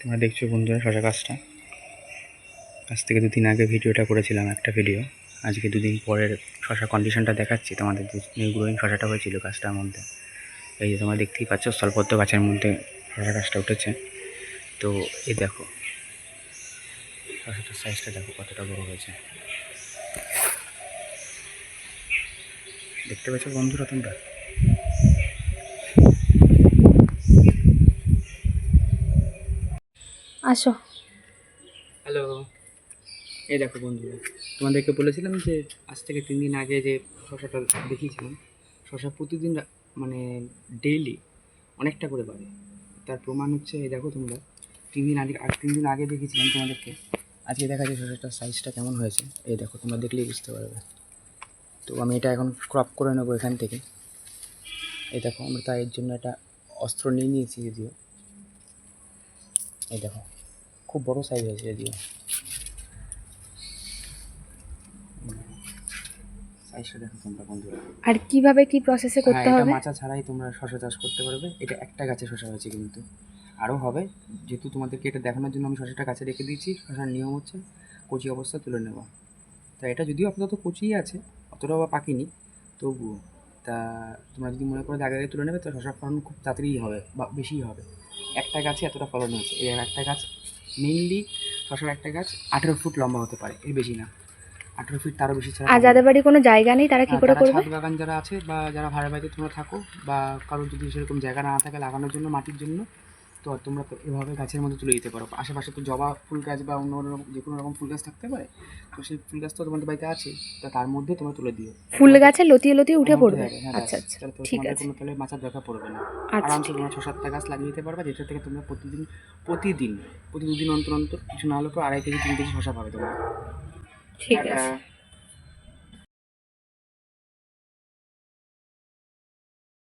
তোমরা দেখছ বন্ধুরা শশা গাছটা। আজ থেকে দুদিন আগে ভিডিওটা করেছিলাম একটা ভিডিও আজকে দুদিন পরের শশা কন্ডিশনটা দেখাচ্ছি। তোমাদের যে গ্রোয়িং শশাটা হয়েছিল গাছটার মধ্যে। এই যে তোমরা দেখতেই পাচ্ছ স্বল্পত্ব গাছের মধ্যে শশা গাছটা উঠেছে। তো এই দেখো, শশাটার সাইজটা দেখো কতটা বড় হয়েছে। দেখতে পাচ্ছ বন্ধুরা তোমরা? আসো। হ্যালো এই দেখো বন্ধুরা, তোমাদেরকে বলেছিলাম যে আজ থেকে তিন দিন আগে যে শশাটা দেখিয়েছিলাম, শশা প্রতিদিন মানে ডেইলি অনেকটা করে বাড়ে। তার প্রমাণ হচ্ছে, এই দেখো তোমরা, তিন দিন আগে আর তিন দিন আগে দেখিয়েছিলাম তোমাদেরকে, আজকে দেখা যায় শশাটার সাইজটা কেমন হয়েছে। এই দেখো, তোমরা দেখলেই বুঝতে পারবে। তো আমি এটা এখন ক্রপ করে নেব এখান থেকে। এই দেখো, আমরা তাই এর জন্য একটা অস্ত্র নিয়ে নিয়েছি যদিও। এই দেখো খুব বড় সাইজ হয়েছে যদিও। সাইজটা দেখো তোমরা বন্ধুরা। আর কীভাবে কি প্রসেসে করতে হ্যাঁ, এটা হবে? মাচা ছাড়াই তোমরা শশা চাষ করতে পারবে। এটা একটা গাছে শশা হয়েছে কিন্তু। আরও হবে। যেহেতু তোমাদেরকে এটা দেখানোর জন্য আমি শশাটা কাছে রেখে দিয়েছি শশার নিয়ম হচ্ছে কচি অবস্থা তুলে নেওয়া। তা এটা যদিও আপাতত কচিই আছে অতটাও বা পাকিনি। তবুও তা তোমরা যদি মনে করো আগে আগে তুলে নেবে তো শশার ফলন খুব তাড়াতাড়ি হবে বা বেশিই হবে। একটা গাছে এতটা ফলন হয়েছে। এর একটা গাছ মেনলি ফসল একটা গাছ আঠেরো ফুট লম্বা হতে পারে এর বেশি না। আঠেরো ফিট তারও বেশি ছাড়া আর যাদের বাড়ি কোনো জায়গা নেই তারা কি করে করবে? ছাদ বাগান যারা আছে বা যারা ভাড়া বাড়িতে তোমরা থাকো বা কারোর যদি সেরকম জায়গা না থাকে লাগানোর জন্য মাটির জন্য তো তোমরা এভাবে গাছের মধ্যে তুলে দিতে পারো। আশেপাশে তো জবা ফুল গাছ বা অন্য অন্য রকম যে কোনো রকম ফুল গাছ থাকতে পারে তো সেই ফুল গাছ তো তোমাদের বাড়িতে আছে তা তার মধ্যে তোমরা তুলে দিও। ফুল গাছে লতিয়ে লতিয়ে উঠে হ্যাঁ, পড়বে? হ্যাঁ, আচ্ছা আচ্ছা ঠিক আছে। কোনো তাহলে মাচার দরকার পড়বে না। আচ্ছা আরামসে ঠিক তোমরা ছ সাতটা গাছ লাগিয়ে দিতে পারবে যেটা থেকে তোমরা প্রতিদিন প্রতিদিন প্রতি দুদিন অন্তর অন্তর কিছু না হলে পর আড়াই কেজি তিন কেজি শশা পাবে তোমরা। ঠিক আছে।